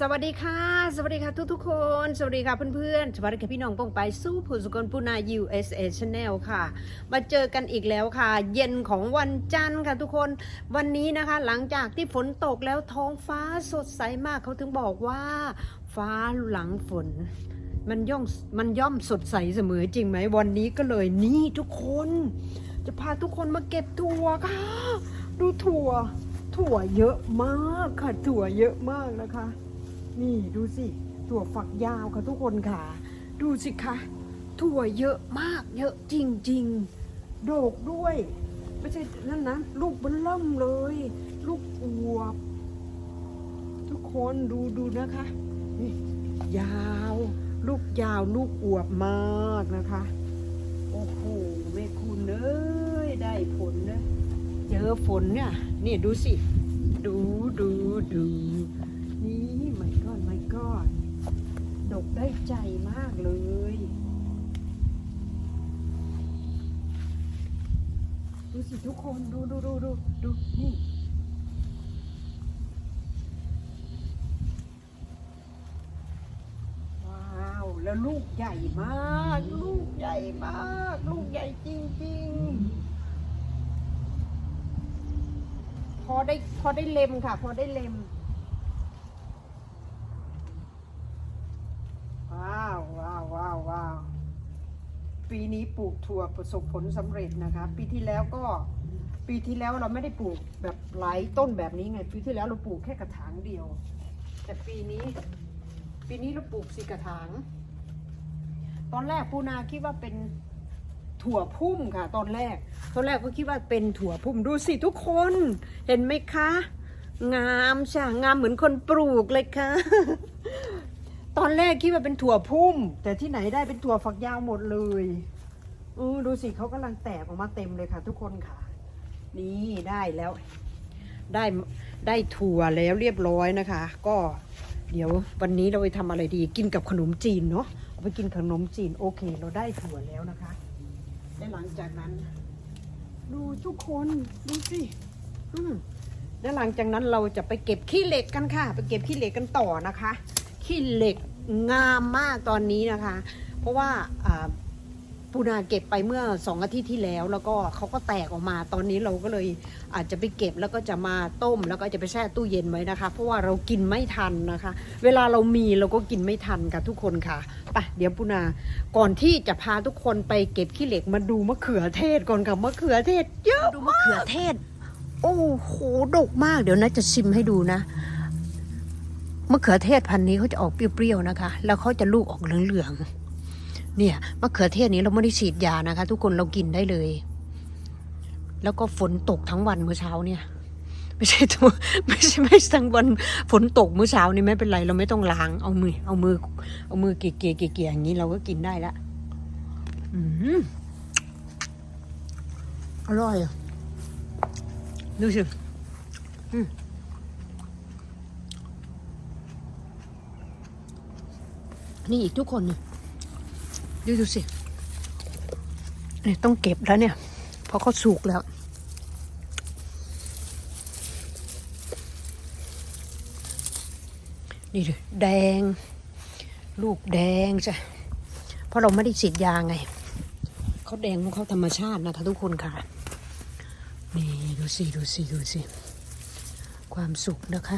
สวัสดีค่ะ สวัสดีค่ะทุกทุกๆคน สวัสดีค่ะเพื่อนๆ สวัสดีค่ะพี่น้องปองไปสู้ผู้สุกลปุนา USA Channel ค่ะ มาเจอกันอีกแล้วค่ะ เย็นของวันจันทร์ค่ะทุกคนวันนี้นะคะ หลังจากที่ฝนตกแล้วท้องฟ้าสดใสมากเขาถึงบอกว่า ฟ้าหลังฝน มันย่อมมันย่อมสดใสเสมอจริงไหมวันนี้ก็เลยนี่ทุกคน จะพาทุกคนมาเก็บถั่วค่ะ ดูถั่ว ถั่วเยอะมากค่ะถั่วเยอะมากนะคะ นี่ดูสิถั่วฝักยาวค่ะทุกคนค่ะ ดูสิคะถั่วเยอะมากเยอะจริง ๆ โดกด้วย ไม่ใช่นั่นนะลูกบนเริ่มเลย ลูกอวบ ทุกคนดูดูนะคะนี่ยาว ลูกยาวลูกอวบมากนะคะ โอ้โหแม่คุณเอ้ยได้ผลนะเจอฝนเนี่ยนี่ดูสิ ดูดูดู ดกได้ใจมากเลย ดูสิทุกคนดูดูดูดูดูนี่ว้าวแล้วลูกใหญ่มาก ลูกใหญ่มาก ลูกใหญ่จริง ๆ พอได้พอได้เล็มค่ะ พอได้เล็ม ว้าวว้าวว้าวว้าวปีนี้ปลูกถั่วประสบผลสำเร็จนะคะ ปีที่แล้วก็ปีที่แล้วเราไม่ได้ปลูกแบบหลายต้นแบบนี้ไง ปีที่แล้วเราปลูกแค่กระถางเดียว แต่ปีนี้ ปีนี้เราปลูกสี่กระถาง ตอนแรกปูนาคิดว่าเป็นถั่วพุ่มค่ะ ตอนแรก ตอนแรกก็คิดว่าเป็นถั่วพุ่มดูสิทุกคนเห็นไหมคะ งามใช่งามเหมือนคนปลูกเลยค่ะ ตอนแรกคิดว่าเป็นถั่วพุ่ม แต่ที่ไหนได้เป็นถั่วฝักยาวหมดเลยเออดูสิเขากำลังแตกออกมาเต็มเลยค่ะ ทุกคนค่ะ นี่ได้แล้ว ได้ได้ถั่วแล้วเรียบร้อยนะคะ ก็เดี๋ยววันนี้เราไปทำอะไรดี กินกับขนมจีนเนาะเอาไปกินขนมจีนโอเค เราได้ถั่วแล้วนะคะและหลังจากนั้น ดูทุกคนดูสิอืมแล้วหลังจากนั้นเราจะไปเก็บขี้เหล็กกันค่ะ ไปเก็บขี้เหล็กกันต่อนะคะ ขี้เหล็กงามมากตอนนี้นะคะ เพราะว่าอ่าปูนาเก็บไปเมื่อสองอาทิตย์ที่แล้ว แล้วก็เขาก็แตกออกมาตอนนี้เราก็เลยอาจจะไปเก็บแล้วก็จะมาต้ม แล้วก็จะไปแช่ตู้เย็นไว้นะคะ เพราะว่าเรากินไม่ทันนะคะ เวลาเรามีเราก็กินไม่ทันค่ะทุกคนค่ะไปเดี๋ยวปูนาก่อนที่จะพาทุกคนไปเก็บขี้เหล็กมาดูมะเขือเทศก่อนค่ะมะเขือเทศเยอะดูมะเขือเทศ โอ้โหดกมากเดี๋ยวนะจะชิมให้ดูนะ มะเขือเทศพันธุ์นี้เขาจะออกเปรี้ยวๆนะคะ แล้วเขาจะลูกออกเหลืองๆ เนี่ยมะเขือเทศนี้เราไม่ได้ฉีดยานะคะ ทุกคนเรากินได้เลย แล้วก็ฝนตกทั้งวันเมื่อเช้าเนี่ย ไม่ใช่ตัวไม่ใช่ไม่ทั้งวันฝนตกเมื่อเช้านี่ไม่เป็นไร เราไม่ต้องล้างเอามือ เอามือ เอามือเกี่ยเกี่ยเกี่ยอย่างนี้เราก็กินได้ละอืมอร่อยอะดูสิอืม นี่อีกทุกคนเนี่ยดูดูสิเนี่ยต้องเก็บแล้วเนี่ย เพราะเขาสุกแล้ว นี่ดูแดง ลูกแดงจ้ะเพราะเราไม่ได้ฉีดยาไง เขาแดงของเขาธรรมชาตินะคะทุกคนค่ะ นี่ดูสิ ดูสิ ดูสิ ความสุขนะคะ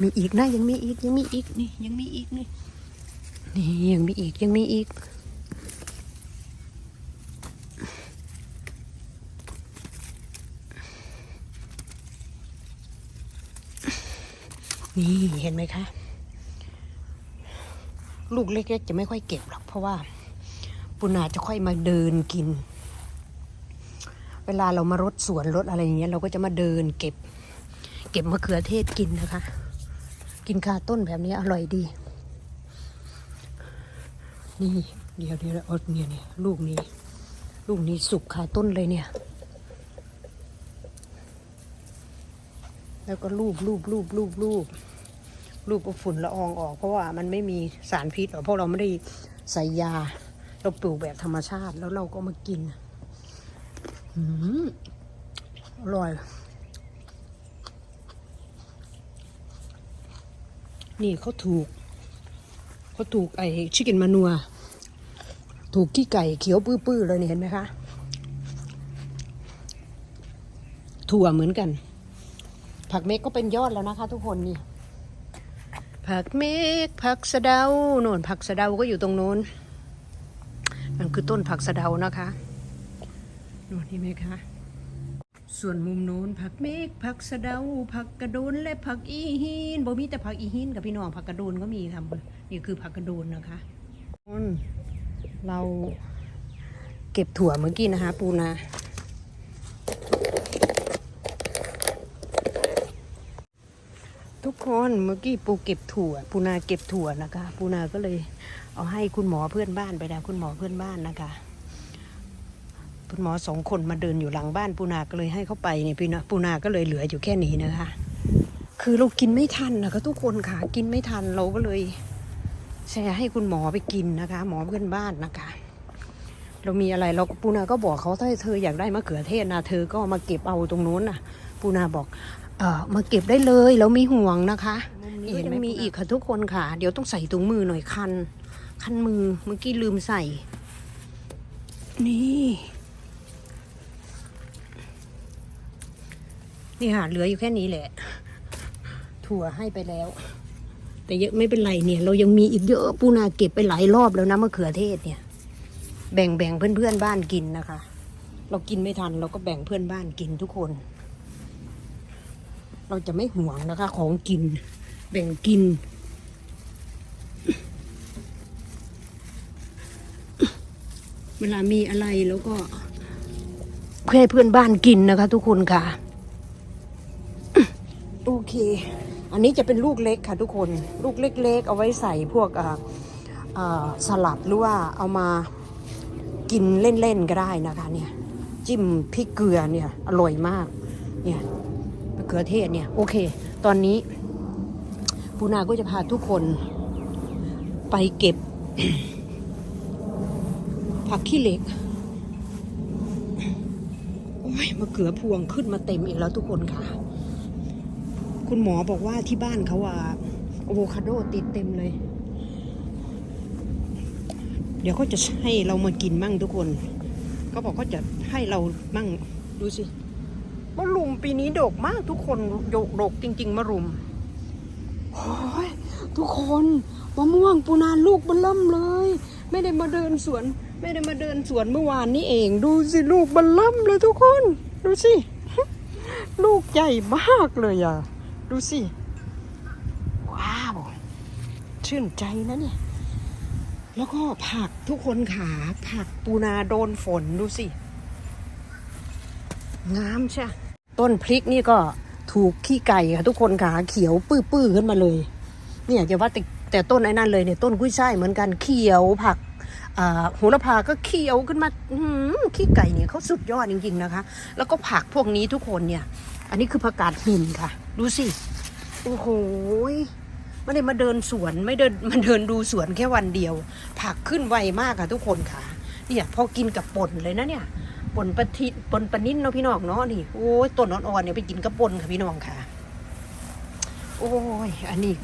มีอีกนะยังมีอีกยังมีอีกนี่ยังมีอีกนี่นี่ยังมีอีกยังมีอีกนี่เห็นไหมคะ ลูกเล็กๆจะไม่ค่อยเก็บหรอก เพราะว่าปุนาจะค่อยมาเดินกิน เวลาเรามารดสวนรดอะไรอย่างเงี้ยเราก็จะมาเดินเก็บ เก็บมะเขือเทศกินนะคะ กินคาต้นแบบนี้อร่อยดี นี่เดี๋ยวเดี๋ยวเอาเนี่ยเนี่ยลูกนี้ ลูกนี้สุกคาต้นเลยเนี่ย แล้วก็รูปรูปรูปรูปรูปรูปเอาฝุ่นละอองออก เพราะว่ามันไม่มีสารพิษหรอกเพราะเราไม่ได้ใส่ยา เราปลูกแบบธรรมชาติแล้วเราก็มากินอืมอร่อย นี่เขาถูกเขาถูกไอ้ชิคเก้นมานัว ถูกขี้ไก่เขียวปื้อๆเลยนี่เห็นไหมคะ ถั่วเหมือนกัน ผักเมกก็เป็นยอดแล้วนะคะ ทุกคนนี่ ผักเมกผักสะเดาโน่นผักสะเดาก็อยู่ตรงโน้นนั่นคือต้นผักสะเดานะคะโน่นนี่ไหมคะ ส่วนมุมโน้นผักเมกผักสะเดาผักกระโดนและผักอีหินบ่มีแต่ผักอีหินกับพี่น้องผักกระโดนก็มีค่ะนี่คือผักกระโดนนะคะเราเก็บถั่วเมื่อกี้นะคะ ปูนาทุกคนเมื่อกี้ปูเก็บถั่ว ปูนาเก็บถั่วนะคะ ปูนาก็เลยเอาให้คุณหมอเพื่อนบ้านไปแล้วคุณหมอเพื่อนบ้านนะคะ คุณหมอสองคนมาเดินอยู่หลังบ้านปูนาก็เลยให้เขาไปเนี่ยพี่นะปูนาก็เลยเหลืออยู่แค่นี้นะคะ คือเรากินไม่ทันนะคะทุกคนค่ะกินไม่ทันเราก็เลยแชร์ให้คุณหมอไปกินนะคะ หมอเพื่อนบ้านนะคะ เรามีอะไรเราปูนาก็บอกเขาถ้าเธออยากได้มะเขือเทศนะเธอก็มาเก็บเอาตรงนู้นน่ะ ปูนาบอกเออมาเก็บได้เลยเรามีห่วงนะคะเห็นไหมมีอีกค่ะทุกคนค่ะ เดี๋ยวต้องใส่ถุงมือหน่อยคัน คันมือเมื่อกี้ลืมใส่ นี่ นี่ค่ะเหลืออยู่แค่นี้แหละ ถั่วให้ไปแล้ว แต่เยอะไม่เป็นไรเนี่ย เรายังมีอีกเยอะปูนาเก็บไปหลายรอบแล้วนะมะเขือเทศเนี่ย แบ่งแบ่งเพื่อนเพื่อนบ้านกินนะคะ เรากินไม่ทันเราก็แบ่งเพื่อนบ้านกินทุกคน เราจะไม่ห่วงนะคะ ของกิน แบ่งกินเวลามีอะไรแล้วก็ให้เพื่อนบ้านกินนะคะ ทุกคนค่ะ โอเค อันนี้จะเป็นลูกเล็กค่ะทุกคน ลูกเล็ก ๆ เอาไว้ใส่พวกสลัดหรือว่าเอามากินเล่น ๆ ก็ได้นะคะเนี่ย จิ้มพริกเกลือเนี่ย อร่อยมาก เนี่ยมะเขือเทศเนี่ย โอเค ตอนนี้ปูนาก็จะพาทุกคน ไปเก็บ ผักขี้เหล็ก โอ้ยมะเขือพวงขึ้นมาเต็มอีกแล้วทุกคนค่ะ คุณหมอบอกว่าที่บ้านเขาว่าอะโวคาโดติดเต็มเลย เดี๋ยวเขาจะให้เรามากินมั่งทุกคนเขาบอกเขาจะให้เรามั่งดูสิมะรุมปีนี้ดกมากทุกคนดกดกจริง ๆมะรุมโอ้ยทุกคนมะม่วงปูนาลูกเบลล่มเลย ไม่ได้มาเดินสวน ไม่ได้มาเดินสวนเมื่อวานนี้เอง ดูสิลูกเบลล่มเลยทุกคน ดูสิ ลูกใหญ่มากเลยอะ ดูสิ ว้าว ชื่นใจนะเนี่ย แล้วก็ผักทุกคนขาผักปูนาโดนฝนดูสิ งามใช่ ต้นพริกนี่ก็ถูกขี้ไก่ค่ะทุกคนขาเขียวปื้อๆขึ้นมาเลย เนี่ยอย่าว่าแต่แต่ต้นไอ้นั่นเลยเนี่ยต้นกุ้ยช่ายเหมือนกันเขียวผักโหระพาก็เขียวขึ้นมาขี้ไก่เนี่ยเขาสุดยอดจริง ๆ นะคะ แล้วก็ผักพวกนี้ทุกคนเนี่ย อันนี้คือผักกาดหินค่ะ ดูสิ โอ้โหไม่ได้มาเดินสวนไม่เดินมาเดินดูสวนแค่วันเดียว ผักขึ้นไวมากค่ะทุกคนค่ะ เนี่ยพอกินกับป่นเลยนะเนี่ยป่นปะทิป่นปะนิ่นเนาะพี่น้องเนาะนี่โอ้ยต้นอ่อนๆเนี่ยไปกินกับป่นค่ะพี่น้องค่ะ โอ้ยอันนี้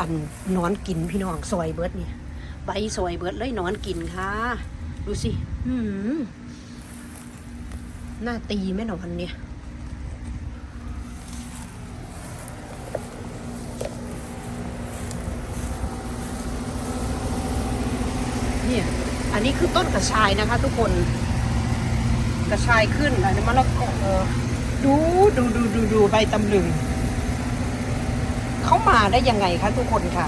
อันนอนกินพี่น้องซอยเบิร์ดเนี่ยใบซอยเบิร์ดเลยนอนกินค่ะ ดูสิหืมหน้าตีแม่นอนเนี่ย เนี่ย อันนี้คือต้นกระชายนะคะ ทุกคน กระชายขึ้นอันนี้มะละกอดูดูดูดูดูใบตำลึงเขามาได้ยังไงคะทุกคนค่ะ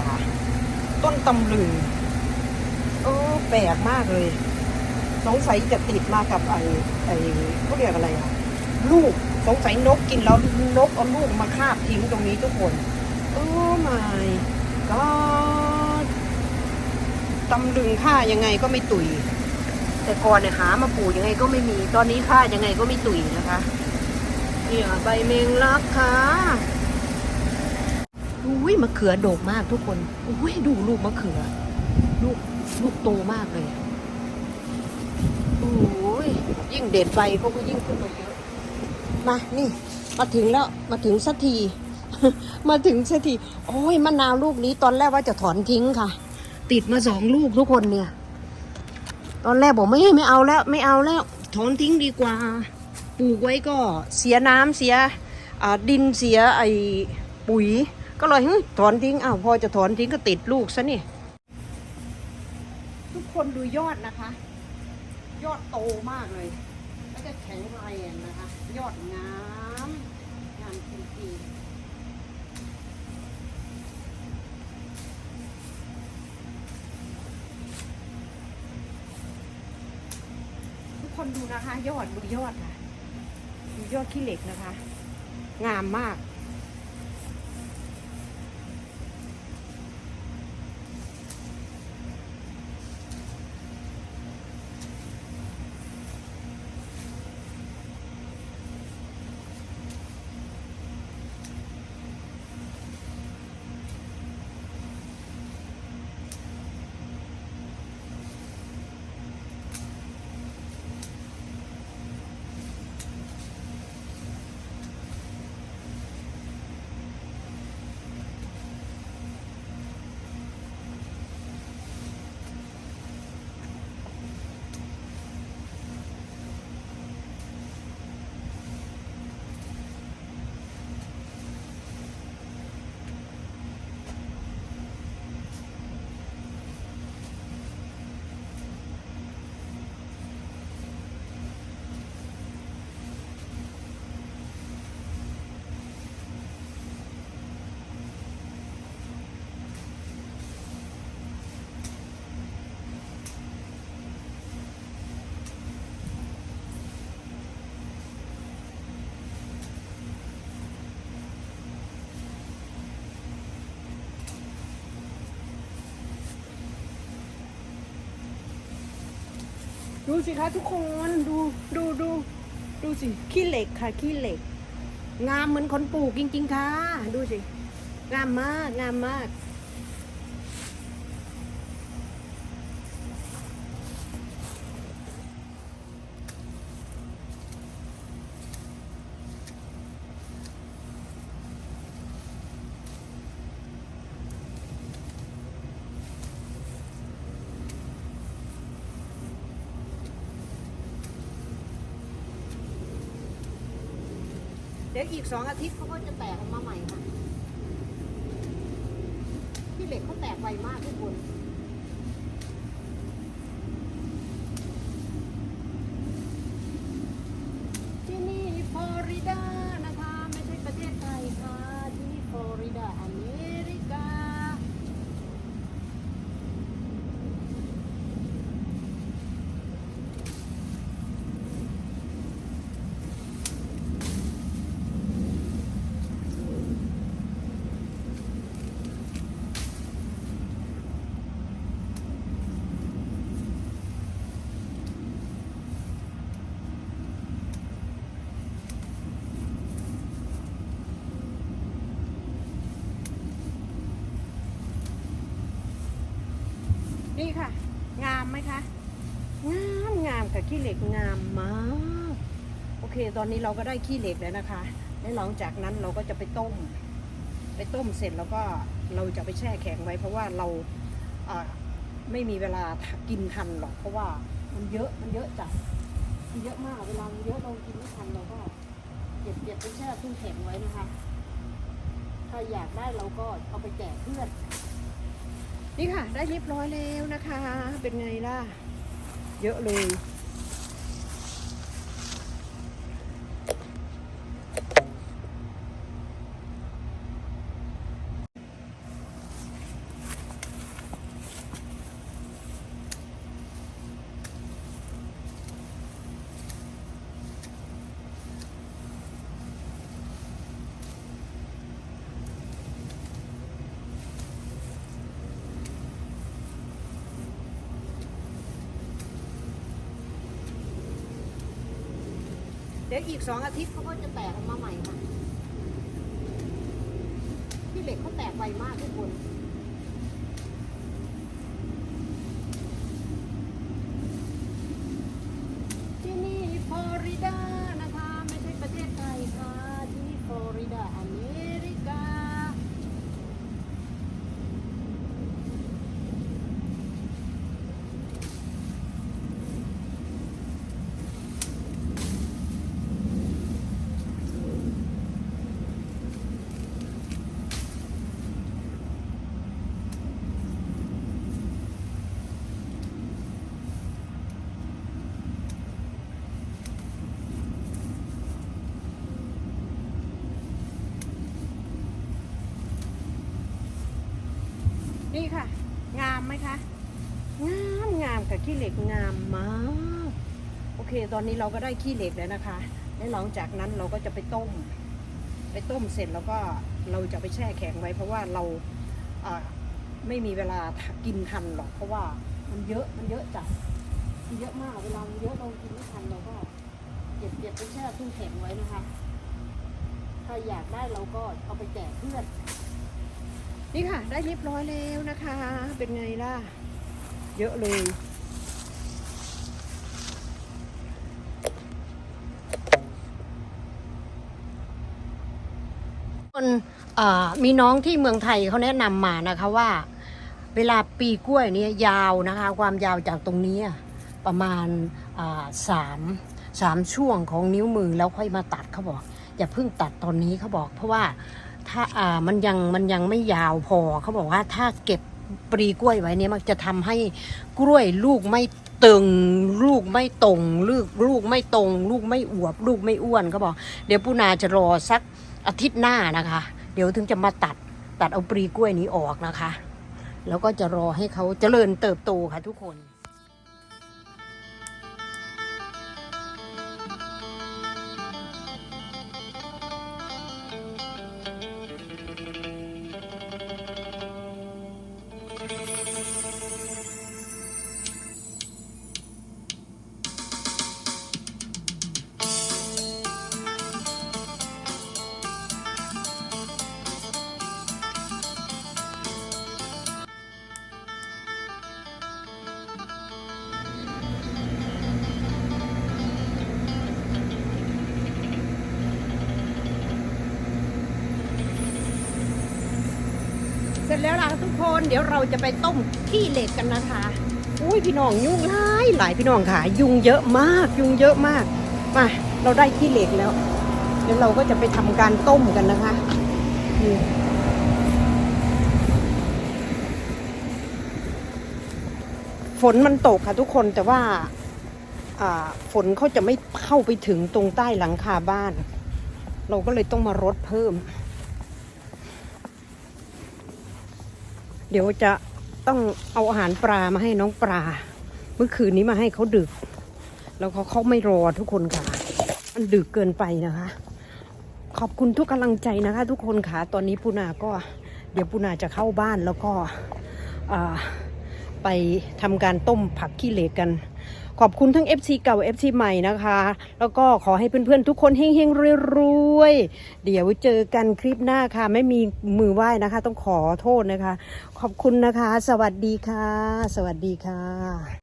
ต้นตำลึงเออแปลกมากเลย สงสัยจะติดมากับไอ้ไอ้เขาเรียกอะไรอะลูกสงสัยนกกินแล้วนกเอาลูกมาคาบทิ้งตรงนี้ทุกคน โอ้ my god ตำลึงค่ายังไงก็ไม่ตุย แต่ก่อนเนี่ยหามาปลูกยังไงก็ไม่มี ตอนนี้ค่ายังไงก็ไม่ตุยนะคะเนี่ยใบเมงลักค่ะอุ้ยมะเขือโดกมากทุกคนอุ้ยดูลูกมะเขือ ลูกลูกโตมากเลยโอ้ยยิ่งเด็ดใบเขาก็ยิ่งขึ้นมาเยอะมานี่ มาถึงแล้วมาถึงสักที มาถึงสักที โอ้ยมะนาวลูกนี้ตอนแรกว่าจะถอนทิ้งค่ะ ติดมาสองลูกทุกคนเนี่ย ตอนแรกบอกไม่ไม่เอาแล้ว ไม่เอาแล้ว ถอนทิ้งดีกว่า ปลูกไว้ก็เสียน้ำเสียดินเสียไอปุ๋ย ก็เลยถอนทิ้งอ้าวพอจะถอนทิ้งก็ติดลูกซะนี่ทุกคนดูยอดนะคะ ยอดโตมากเลย แล้วก็แข็งแรงนะคะ ยอดงามงามจริงๆทุก คนดูนะคะ ยอดดูยอดค่ะ ดูยอดขี้เหล็กนะคะ งามมาก ดูสิคะทุกคนดูดูดูดูสิขี้เหล็กค่ะขี้เหล็ก งามเหมือนคนปลูกจริง ๆ ค่ะ ดูสิ งามมากงามมาก กสองอาทิตย์เขาก็จะแตกออกมาใหม่ค่ะที่เหล็กเขาแตกไวมากทุกคนที่นี่ฟลอริดานะคะ ไม่ใช่ประเทศไทยค่ะ ที่นี่ฟลอริดา อเมริกา นี่ ค่ะ งามไหมคะงามงามค่ะขี้เหล็กงามมากโอเค ตอนนี้เราก็ได้ขี้เหล็กแล้วนะคะแล้วหลังจากนั้นเราก็จะไปต้ม ไปต้มเสร็จแล้วก็เราจะไปแช่แข็งไว้ เพราะว่าเราไม่มีเวลากินทันหรอกเพราะว่ามันเยอะมันเยอะจัดมันเยอะมากเวลาเยอะเรากินไม่ทันเราก็เก็บเก็บไปแช่ตู้แข็งไว้นะคะ ถ้าอยากได้เราก็เอาไปแจกเพื่อน นี่ค่ะ ได้เรียบร้อยแล้วนะคะ เป็นไงล่ะ เยอะเลย ดี๋ยวอีกสองอาทิตย์เขาก็จะแตกออกมาใหม่ค่ะที่เหล็กเขาแตกไวมากทุกคน ที่นี่ฟลอริดานะคะ ไม่ใช่ประเทศไทยค่ะ ที่นี่ฟลอริดา อเมริกา นี่ค่ะ งามไหมคะ งามงามกับขี้ เหล็กงามมาก โอเค ตอนนี้เราก็ได้ขี้เหล็กแล้วนะคะ แล้วหลังจากนั้นเราก็จะไปต้ม ไปต้มเสร็จแล้วก็เราจะไปแช่แข็งไว้ เพราะว่าเราไม่มีเวลากินทันหรอก เพราะว่ามันเยอะมันเยอะจัดมันเยอะมากเวลามันเยอะเรากินไม่ทันเราก็เก็บเก็บไปแช่ตู้แข็งไว้นะคะ ถ้าอยากได้เราก็เอาไปแจกเพื่อนนี่ค่ะ ได้เรียบร้อยแล้วนะคะ เป็นไงล่ะ เยอะเลย คนมีน้องที่เมืองไทยเขาแนะนำมานะคะว่า เวลาปีกล้วยเนี่ยยาวนะคะ ความยาวจากตรงนี้ประมาณสามสามช่วงของนิ้วมือแล้วค่อยมาตัดเขาบอก อย่าเพิ่งตัดตอนนี้เขาบอก เพราะว่าถ้าอ่ามันยังมันยังไม่ยาวพอเขาบอกว่าถ้าเก็บปรีกล้วยไว้เนี่ยมันจะทำให้กล้วยลูกไม่ตึงลูกไม่ตรงลูกลูกไม่ตรง ลูกไม่อวบ ลูกไม่อ้วนเขาบอก เดี๋ยวปูนาจะรอสัก อาทิตย์หน้านะคะ เดี๋ยวถึงจะมาตัดตัดเอาปรีกล้วยนี้ออกนะคะ แล้วก็จะรอให้เขาเจริญเติบโตค่ะทุกคน ร็จแล้วล่ะทุกคนเดี๋ยวเราจะไปต้มขี้เหล็กกันนะคะอุ้ยพี่น้องยุ่งหลายหลายพี่น้องค่ะ ยุงเยอะมาก ยุงเยอะมากมาเราได้ขี้เหล็กแล้วเดี๋ยวเราก็จะไปทำการต้มกันนะคะนี่ฝนมันตกค่ะทุกคนแต่ว่าอ่าฝนเขาจะไม่เข้าไปถึงตรงใต้หลังคาบ้าน เราก็เลยต้องมารดเพิ่ม เดี๋ยวจะต้องเอาอาหารปลามาให้น้องปลา เมื่อคืนนี้มาให้เขาดึก แล้วเขาเขาไม่รอทุกคนค่ะ มันดึกเกินไปนะคะ ขอบคุณทุกกำลังใจนะคะ ทุกคนค่ะ ตอนนี้ปูนาก็ เดี๋ยวปูนาจะเข้าบ้านแล้วก็ไปทำการต้มผักขี้เหล็กกัน ขอบคุณทั้ง FC เก่า FC ใหม่นะคะ แล้วก็ขอให้เพื่อนๆ ทุกคนเฮงๆรวยๆ เดี๋ยวเจอกันคลิปหน้าค่ะ ไม่มีมือไหว้นะคะ ต้องขอโทษนะคะ ขอบคุณนะคะ สวัสดีค่ะ สวัสดีค่ะ